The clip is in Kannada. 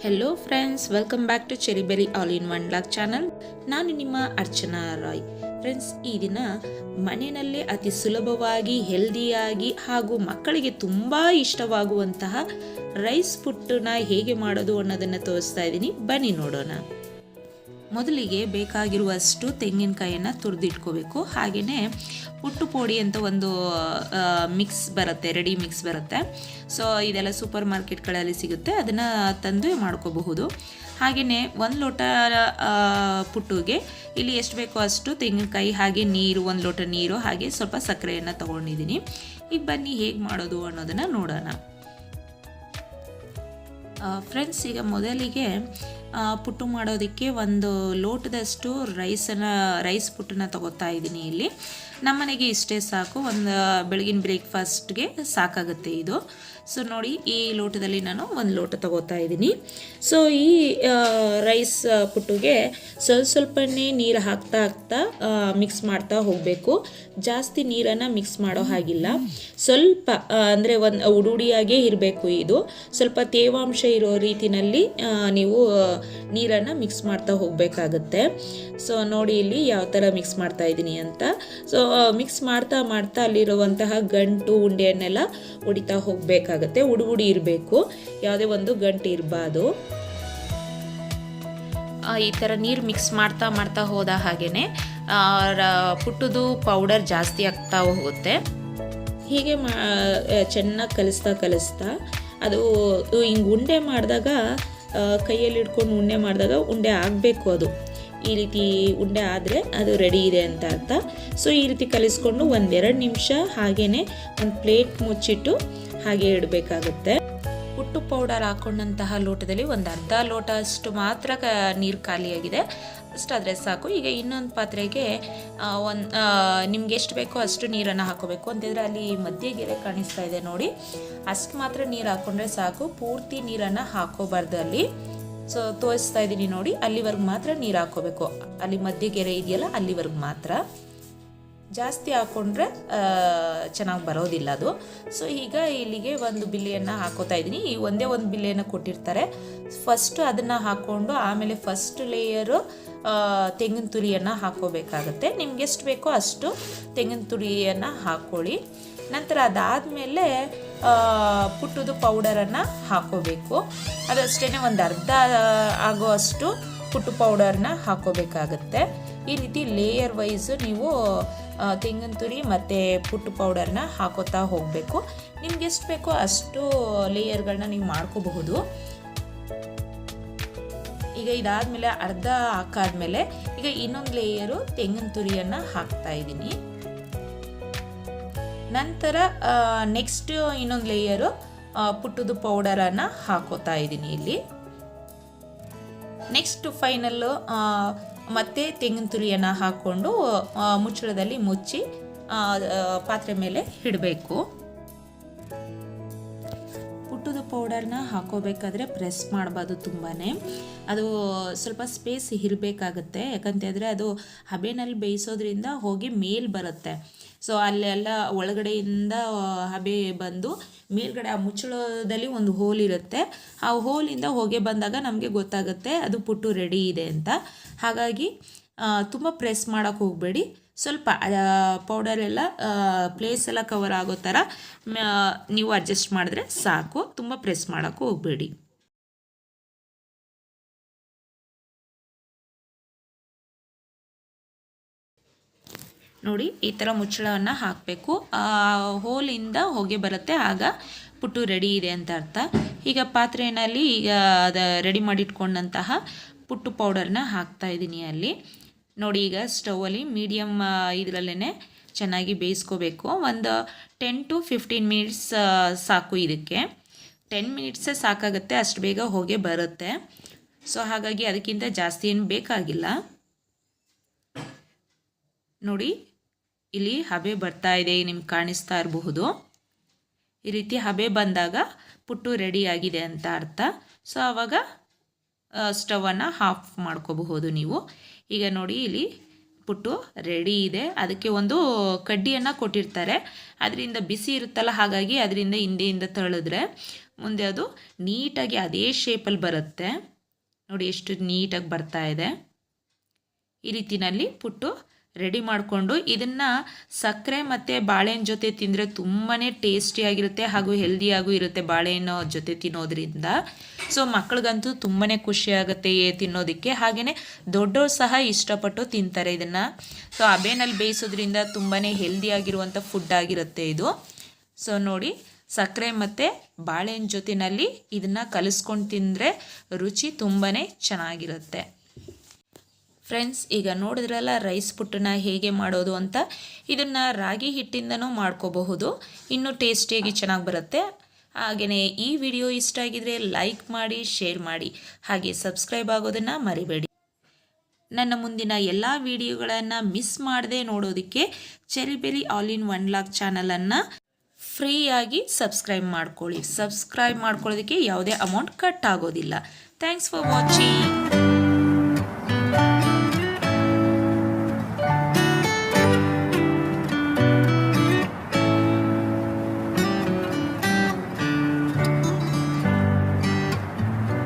Hello friends welcome back to cherry berry all in one lock channel ನಾನು ನಿಮ್ಮ ಅರ್ಚನಾ ರಾಯ್. ಫ್ರೆಂಡ್ಸ್ ಈ ದಿನ ಮನೆಯಲ್ಲೇ ಅತಿ ಸುಲಭವಾಗಿ ಹೆಲ್ದಿಯಾಗಿ ಹಾಗೂ ಮಕ್ಕಳಿಗೆ ತುಂಬ ಇಷ್ಟವಾಗುವಂತಹ ರೈಸ್ ಪುಟ್ಟನ್ನ ಹೇಗೆ ಮಾಡೋದು ಅನ್ನೋದನ್ನು ತೋರಿಸ್ತಾ ಇದ್ದೀನಿ. ಬನ್ನಿ ನೋಡೋಣ. ಮೊದಲಿಗೆ ಬೇಕಾಗಿರುವಷ್ಟು ತೆಂಗಿನಕಾಯಿಯನ್ನು ತುರಿದಿಟ್ಕೋಬೇಕು. ಹಾಗೆಯೇ ಪುಟ್ಟು ಪೋಡಿ ಅಂತ ಒಂದು ಮಿಕ್ಸ್ ಬರುತ್ತೆ ರೆಡಿ ಮಿಕ್ಸ್ ಬರುತ್ತೆ. ಸೊ ಇದೆಲ್ಲ ಸೂಪರ್ ಮಾರ್ಕೆಟ್ಗಳಲ್ಲಿ ಸಿಗುತ್ತೆ. ಅದನ್ನು ತಂದು ಮಾಡ್ಕೋಬಹುದು. ಹಾಗೆಯೇ ಒಂದು ಲೋಟ ಪುಟ್ಟುಗೆ ಇಲ್ಲಿ ಎಷ್ಟು ಬೇಕೋ ಅಷ್ಟು ತೆಂಗಿನಕಾಯಿ, ಹಾಗೆ ನೀರು, ಒಂದು ಲೋಟ ನೀರು, ಹಾಗೆ ಸ್ವಲ್ಪ ಸಕ್ಕರೆಯನ್ನು ತೊಗೊಂಡಿದ್ದೀನಿ. ಈಗ ಬನ್ನಿ ಹೇಗೆ ಮಾಡೋದು ಅನ್ನೋದನ್ನು ನೋಡೋಣ. ಫ್ರೆಂಡ್ಸ್ ಈಗ ಮೊದಲಿಗೆ ಪುಟ್ಟು ಮಾಡೋದಕ್ಕೆ ಒಂದು ಲೋಟದಷ್ಟು ರೈಸನ್ನು ರೈಸ್ ಪುಟ್ಟನ್ನ ತಗೋತಾ ಇದ್ದೀನಿ ಇಲ್ಲಿ. ನಮ್ಮನೆಗೆ ಇಷ್ಟೇ ಸಾಕು. ಒಂದು ಬೆಳಗಿನ ಬ್ರೇಕ್ಫಾಸ್ಟ್ಗೆ ಸಾಕಾಗುತ್ತೆ ಇದು. ಸೊ, ನೋಡಿ, ಈ ಲೋಟದಲ್ಲಿ ನಾನು ಒಂದು ಲೋಟ ತಗೋತಾ ಇದ್ದೀನಿ. ಸೊ, ಈ ರೈಸ್ ಪುಟ್ಟುಗೆ ಸ್ವಲ್ಪ ಸ್ವಲ್ಪನೇ ನೀರು ಹಾಕ್ತಾ ಹಾಕ್ತಾ ಮಿಕ್ಸ್ ಮಾಡ್ತಾ ಹೋಗಬೇಕು. ಜಾಸ್ತಿ ನೀರನ್ನು ಮಿಕ್ಸ್ ಮಾಡೋ ಹಾಗಿಲ್ಲ. ಸ್ವಲ್ಪ ಅಂದರೆ ಒಂದು ಉಡುಡಿಯಾಗೇ ಇರಬೇಕು ಇದು. ಸ್ವಲ್ಪ ತೇವಾಂಶ ಇರೋ ರೀತಿಯಲ್ಲಿ ನೀವು ನೀರನ್ನು ಮಿಕ್ಸ್ ಮಾಡ್ತಾ ಹೋಗಬೇಕಾಗತ್ತೆ. ಸೊ, ನೋಡಿ ಇಲ್ಲಿ ಯಾವ ಥರ ಮಿಕ್ಸ್ ಮಾಡ್ತಾ ಇದ್ದೀನಿ ಅಂತ. ಸೊ ಮಿಕ್ಸ್ ಮಾಡ್ತಾ ಮಾಡ್ತಾ ಅಲ್ಲಿರುವಂತಹ ಗಂಟು ಉಂಡೆಯನ್ನೆಲ್ಲ ಹೊಡಿತಾ ಹೋಗಬೇಕಾಗತ್ತೆ. ಉಡು ಉಡಿ ಇರಬೇಕು. ಯಾವುದೇ ಒಂದು ಗಂಟು ಇರಬಾರ್ದು. ಈ ಥರ ನೀರು ಮಿಕ್ಸ್ ಮಾಡ್ತಾ ಮಾಡ್ತಾ ಹೋದ ಹಾಗೇ ಪುಟ್ಟದು ಪೌಡರ್ ಜಾಸ್ತಿ ಆಗ್ತಾ ಹೋಗುತ್ತೆ. ಹೀಗೆ ಮಾ ಚೆನ್ನಾಗಿ ಕಲಿಸ್ತಾ ಕಲಿಸ್ತಾ, ಅದು, ಹಿಂಗೆ ಉಂಡೆ ಮಾಡಿದಾಗ ಕೈಯಲ್ಲಿ ಹಿಡ್ಕೊಂಡು ಉಂಡೆ ಮಾಡಿದಾಗ ಉಂಡೆ ಆಗಬೇಕು ಅದು. ಈ ರೀತಿ ಉಂಡೆ ಆದರೆ ಅದು ರೆಡಿ ಇದೆ ಅಂತ ಅರ್ಥ. ಸೊ ಈ ರೀತಿ ಕಲಿಸ್ಕೊಂಡು ಒಂದೆರಡು ನಿಮಿಷ ಹಾಗೇ ಒಂದು ಪ್ಲೇಟ್ ಮುಚ್ಚಿಟ್ಟು ಹಾಗೆ ಇಡಬೇಕಾಗುತ್ತೆ. ಹುಟ್ಟು ಪೌಡರ್ ಹಾಕೊಂಡಂತಹ ಲೋಟದಲ್ಲಿ ಒಂದು ಅರ್ಧ ಲೋಟ ಅಷ್ಟು ಮಾತ್ರ ಕ, ನೀರು ಖಾಲಿಯಾಗಿದೆ. ಅಷ್ಟಾದರೆ ಸಾಕು. ಈಗ ಇನ್ನೊಂದು ಪಾತ್ರೆಗೆ ಒಂದು ನಿಮ್ಗೆ ಎಷ್ಟು ಬೇಕೋ ಅಷ್ಟು ನೀರನ್ನು ಹಾಕೋಬೇಕು. ಅಂತಂದರೆ ಅಲ್ಲಿ ಮಧ್ಯೆ ಗೆರೆ ಕಾಣಿಸ್ತಾ ಇದೆ ನೋಡಿ. ಅಷ್ಟು ಮಾತ್ರ ನೀರು ಹಾಕ್ಕೊಂಡ್ರೆ ಸಾಕು. ಪೂರ್ತಿ ನೀರನ್ನು ಹಾಕೋಬಾರ್ದು ಅಲ್ಲಿ. ಸೊ ತೋರಿಸ್ತಾ ಇದ್ದೀನಿ ನೋಡಿ, ಅಲ್ಲಿವರೆಗೆ ಮಾತ್ರ ನೀರು ಹಾಕೋಬೇಕು ಅಲ್ಲಿ ಮಧ್ಯ ಗೆರೆ ಇದೆಯಲ್ಲ, ಅಲ್ಲಿವರೆಗೆ ಮಾತ್ರ. ಜಾಸ್ತಿ ಹಾಕ್ಕೊಂಡ್ರೆ ಚೆನ್ನಾಗಿ ಬರೋದಿಲ್ಲ ಅದು. ಸೊ ಈಗ ಇಲ್ಲಿಗೆ ಒಂದು ಬಿಲ್ಲೆಯನ್ನು ಹಾಕೋತಾ ಇದ್ದೀನಿ. ಈ ಒಂದೇ ಒಂದು ಬಿಲ್ಲೆಯನ್ನು ಕೊಟ್ಟಿರ್ತಾರೆ. ಫಸ್ಟು ಅದನ್ನು ಹಾಕ್ಕೊಂಡು ಆಮೇಲೆ ಫಸ್ಟ್ ಲೇಯರು ತೆಂಗಿನ ತುರಿಯನ್ನು ಹಾಕೋಬೇಕಾಗತ್ತೆ ನಿಮ್ಗೆ ಎಷ್ಟು ಬೇಕೋ ಅಷ್ಟು ತೆಂಗಿನ ತುರಿಯನ್ನು ಹಾಕ್ಕೊಳ್ಳಿ ನಂತರ ಅದಾದಮೇಲೆ ಪುಟ್ಟದು ಪೌಡರನ್ನು ಹಾಕೋಬೇಕು. ಅದಷ್ಟೇ ಒಂದು ಅರ್ಧ ಆಗೋ ಅಷ್ಟು ಪುಟ್ಟು ಪೌಡರ್ನ ಹಾಕೋಬೇಕಾಗತ್ತೆ. ಈ ರೀತಿ ಲೇಯರ್ ವೈಸು ನೀವು ತೆಂಗಿನ ತುರಿ ಮತ್ತು ಪುಟ್ಟು ಪೌಡರ್ನ ಹಾಕೋತಾ ಹೋಗಬೇಕು. ನಿಮ್ಗೆ ಎಷ್ಟು ಬೇಕೋ ಅಷ್ಟು ಲೇಯರ್ಗಳನ್ನ ನೀವು ಮಾಡ್ಕೋಬಹುದು. ಈಗ ಇದಾದಮೇಲೆ ಅರ್ಧ ಹಾಕಾದ್ಮೇಲೆ ಈಗ ಇನ್ನೊಂದು ಲೇಯರು ತೆಂಗಿನ ತುರಿಯನ್ನು ಹಾಕ್ತಾ ಇದ್ದೀನಿ. ನಂತರ ನೆಕ್ಸ್ಟ್ ಇನ್ನೊಂದು ಲೇಯರು ಪುಟ್ಟದು ಪೌಡರನ್ನು ಹಾಕೋತಾ ಇದ್ದೀನಿ ಇಲ್ಲಿ. ನೆಕ್ಸ್ಟ್ ಫೈನಲ್ಲು ಮತ್ತೆ ತೆಂಗಿನ ತುರಿಯನ್ನು ಹಾಕ್ಕೊಂಡು ಮುಚ್ಚಳದಲ್ಲಿ ಮುಚ್ಚಿ ಪಾತ್ರೆ ಮೇಲೆ ಇಡಬೇಕು. ಪೌಡರ್ನ ಹಾಕೋಬೇಕಾದ್ರೆ ಪ್ರೆಸ್ ಮಾಡಬಾರ್ದು ತುಂಬಾ ಅದು ಸ್ವಲ್ಪ ಸ್ಪೇಸ್ ಇರಬೇಕಾಗುತ್ತೆ. ಯಾಕಂತಂದರೆ ಅದು ಹಬೆನಲ್ಲಿ ಬೇಯಿಸೋದ್ರಿಂದ ಹೋಗಿ ಮೇಲ್ ಬರುತ್ತೆ. ಸೊ ಅಲ್ಲೆಲ್ಲ ಒಳಗಡೆಯಿಂದ ಹಬೆ ಬಂದು ಮೇಲ್ಗಡೆ, ಆ ಮುಚ್ಚಳದಲ್ಲಿ ಒಂದು ಹೋಲ್ ಇರುತ್ತೆ. ಆ ಹೋಲಿಂದ ಹೋಗಿ ಬಂದಾಗ ನಮಗೆ ಗೊತ್ತಾಗುತ್ತೆ ಅದು ಪುಟ್ಟು ರೆಡಿ ಇದೆ ಅಂತ. ಹಾಗಾಗಿ ತುಂಬ ಪ್ರೆಸ್ ಮಾಡೋಕ್ಕೆ ಹೋಗಬೇಡಿ. ಸ್ವಲ್ಪ ಪೌಡರ್ ಎಲ್ಲ ಪ್ಲೇಸ್ ಎಲ್ಲ ಕವರ್ ಆಗೋ ಥರ ನೀವು ಅಡ್ಜಸ್ಟ್ ಮಾಡಿದ್ರೆ ಸಾಕು. ತುಂಬ ಪ್ರೆಸ್ ಮಾಡೋಕ್ಕೂ ಹೋಗಬೇಡಿ. ನೋಡಿ, ಈ ಥರ ಮುಚ್ಚಳವನ್ನು ಹಾಕಬೇಕು. ಹೋಲಿಂದ ಹೊಗೆ ಬರುತ್ತೆ. ಆಗ ಪುಟ್ಟು ರೆಡಿ ಇದೆ ಅಂತ ಅರ್ಥ. ಈಗ ಪಾತ್ರೆಯಲ್ಲಿ ಈಗ ಅದ ರೆಡಿ ಮಾಡಿಟ್ಕೊಂಡಂತಹ ಪುಟ್ಟು ಪೌಡರ್ನ ಹಾಕ್ತಾ ಇದ್ದೀನಿ ಅಲ್ಲಿ. ನೋಡಿ ಈಗ ಸ್ಟವಲ್ಲಿ ಮೀಡಿಯಮ್ ಇದರಲ್ಲೇ ಚೆನ್ನಾಗಿ ಬೇಯಿಸ್ಕೋಬೇಕು. ಒಂದು ಟೆನ್ ಟು ಫಿಫ್ಟೀನ್ ಮಿನಿಟ್ಸ್ ಸಾಕು ಇದಕ್ಕೆ. ಟೆನ್ ಮಿನಿಟ್ಸೇ ಸಾಕಾಗುತ್ತೆ, ಅಷ್ಟು ಬೇಗ ಹೋಗೇ ಬರುತ್ತೆ. ಸೊ ಹಾಗಾಗಿ ಅದಕ್ಕಿಂತ ಜಾಸ್ತಿ ಏನು ಬೇಕಾಗಿಲ್ಲ. ನೋಡಿ, ಇಲ್ಲಿ ಹಬೆ ಬರ್ತಾ ಇದೆ, ನಿಮ್ಗೆ ಕಾಣಿಸ್ತಾ ಇರಬಹುದು. ಈ ರೀತಿ ಹಬೆ ಬಂದಾಗ ಪುಟ್ಟು ರೆಡಿ ಆಗಿದೆ ಅಂತ ಅರ್ಥ. ಸೊ ಆವಾಗ ಸ್ಟವನ್ನು ಹಾಫ್ ಮಾಡ್ಕೋಬಹುದು ನೀವು. ಈಗ ನೋಡಿ ಇಲ್ಲಿ ಪುಟ್ಟು ರೆಡಿ ಇದೆ. ಅದಕ್ಕೆ ಒಂದು ಕಡ್ಡಿಯನ್ನು ಕೊಟ್ಟಿರ್ತಾರೆ. ಅದರಿಂದ ಬಿಸಿ ಇರುತ್ತಲ್ಲ, ಹಾಗಾಗಿ ಅದರಿಂದ ಹಿಂದೆಯಿಂದ ತಳಿದ್ರೆ ಮುಂದೆ ಅದು ನೀಟಾಗಿ ಅದೇ ಶೇಪಲ್ಲಿ ಬರುತ್ತೆ. ನೋಡಿ ಎಷ್ಟು ನೀಟಾಗಿ ಬರ್ತಾ ಇದೆ. ಈ ರೀತಿನಲ್ಲಿ ಪುಟ್ಟು ರೆಡಿ ಮಾಡಿಕೊಂಡು ಇದನ್ನು ಸಕ್ಕರೆ ಮತ್ತು ಬಾಳೆಹಣ್ಣು ಜೊತೆ ತಿಂದರೆ ತುಂಬಾ ಟೇಸ್ಟಿಯಾಗಿರುತ್ತೆ ಹಾಗೂ ಹೆಲ್ದಿಯಾಗೂ ಇರುತ್ತೆ ಬಾಳೆಹಣ್ಣು ಜೊತೆ ತಿನ್ನೋದ್ರಿಂದ. ಸೊ ಮಕ್ಕಳಿಗಂತೂ ತುಂಬಾ ಖುಷಿಯಾಗುತ್ತೆ ತಿನ್ನೋದಕ್ಕೆ. ಹಾಗೆಯೇ ದೊಡ್ಡವ್ರು ಸಹ ಇಷ್ಟಪಟ್ಟು ತಿಂತಾರೆ ಇದನ್ನು. ಸೊ ಅಬೇನಲ್ಲಿ ಬೇಯಿಸೋದ್ರಿಂದ ತುಂಬಾ ಹೆಲ್ದಿಯಾಗಿರುವಂಥ ಫುಡ್ ಆಗಿರುತ್ತೆ ಇದು. ಸೊ ನೋಡಿ, ಸಕ್ಕರೆ ಮತ್ತು ಬಾಳೆಹಣ್ಣು ಜೊತೆಯಲ್ಲಿ ಇದನ್ನು ಕಲಿಸ್ಕೊಂಡು ತಿಂದರೆ ರುಚಿ ತುಂಬಾ ಚೆನ್ನಾಗಿರುತ್ತೆ. ಫ್ರೆಂಡ್ಸ್, ಈಗ ನೋಡಿದ್ರಲ್ಲ, ರೈಸ್ ಪುಟ್ಟನ್ನ ಹೇಗೆ ಮಾಡೋದು ಅಂತ. ಇದನ್ನು ರಾಗಿ ಹಿಟ್ಟಿಂದನೂ ಮಾಡ್ಕೋಬಹುದು. ಇನ್ನೂ ಟೇಸ್ಟಿಯಾಗಿ ಚೆನ್ನಾಗಿ ಬರುತ್ತೆ. ಹಾಗೆಯೇ ಈ ವಿಡಿಯೋ ಇಷ್ಟ ಆಗಿದರೆ ಲೈಕ್ ಮಾಡಿ, ಶೇರ್ ಮಾಡಿ. ಹಾಗೆ ಸಬ್ಸ್ಕ್ರೈಬ್ ಆಗೋದನ್ನು ಮರಿಬೇಡಿ. ನನ್ನ ಮುಂದಿನ ಎಲ್ಲ ವಿಡಿಯೋಗಳನ್ನು ಮಿಸ್ ಮಾಡದೆ ನೋಡೋದಕ್ಕೆ cherry berry all in one lock ಚಾನಲನ್ನು ಫ್ರೀಯಾಗಿ ಸಬ್ಸ್ಕ್ರೈಬ್ ಮಾಡ್ಕೊಳ್ಳಿ. ಸಬ್ಸ್ಕ್ರೈಬ್ ಮಾಡ್ಕೊಳ್ಳೋದಕ್ಕೆ ಯಾವುದೇ ಅಮೌಂಟ್ ಕಟ್ ಆಗೋದಿಲ್ಲ. Thanks for watching.